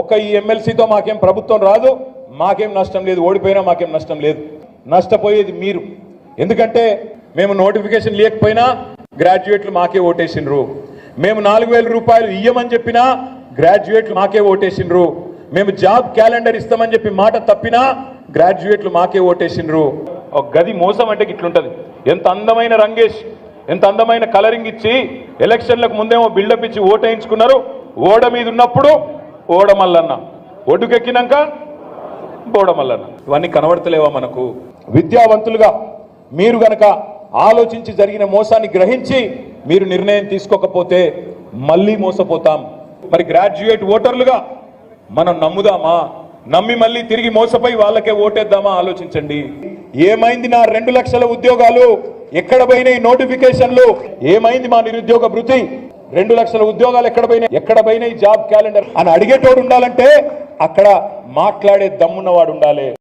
ఒక్క ఈ ఎమ్మెల్సీతో మాకేం ప్రభుత్వం రాదు మాకేం నష్టం లేదు. ఓడిపోయినా మాకేం నష్టం లేదు. నష్టపోయేది మీరు. ఎందుకంటే మేము నోటిఫికేషన్ లేకపోయినా గ్రాడ్యుయేట్లు మాకే ఓటేసిండ్రు. మేము నాలుగు వేల రూపాయలు ఇయ్యమని చెప్పినా గ్రాడ్యుయేట్లు మాకే ఓటేసిండ్రు. మేము జాబ్ క్యాలెండర్ ఇస్తామని చెప్పి మాట తప్పినా గ్రాడ్యుయేట్లు మాకే ఓటేసిండ్రు. ఒక గది మోసం అంటే ఇట్లుంటది. ఎంత అందమైన రంగేష్ ఎంత అందమైన కలరింగ్ ఇచ్చి ఎలక్షన్లకు ముందేమో బిల్డప్ ఇచ్చి ఓటేయించుకున్నారు. ఓడ మీద ఉన్నప్పుడు ఓడమల్లన్న ఒడ్డుకెక్కినాక బోడమల్లన్న. ఇవన్నీ కనబడతలేవా మనకు? విద్యావంతులుగా మీరు గనక ఆలోచించి జరిగిన మోసాన్ని గ్రహించి మీరు నిర్ణయం తీసుకోకపోతే మళ్ళీ మోసపోతాం. మరి గ్రాడ్యుయేట్ ఓటర్లుగా మనం నమ్ముదామా? నమ్మి మళ్ళీ తిరిగి మోసపోయి వాళ్ళకే ఓటేద్దామా? ఆలోచించండి. ఏమైంది నా రెండు లక్షల ఉద్యోగాలు? ఎక్కడ పోయినాయి నోటిఫికేషన్లు? ఏమైంది మా నిరుద్యోగ భృతి రెండు లక్షల ఉద్యోగాలు ఎక్కడ పోయినాయి? ఎక్కడ పోయినాయి? Job calendar. అని అడిగేటోడు ఉండాలంటే అక్కడ మాట్లాడే దమ్మున్నవాడు ఉండాలి.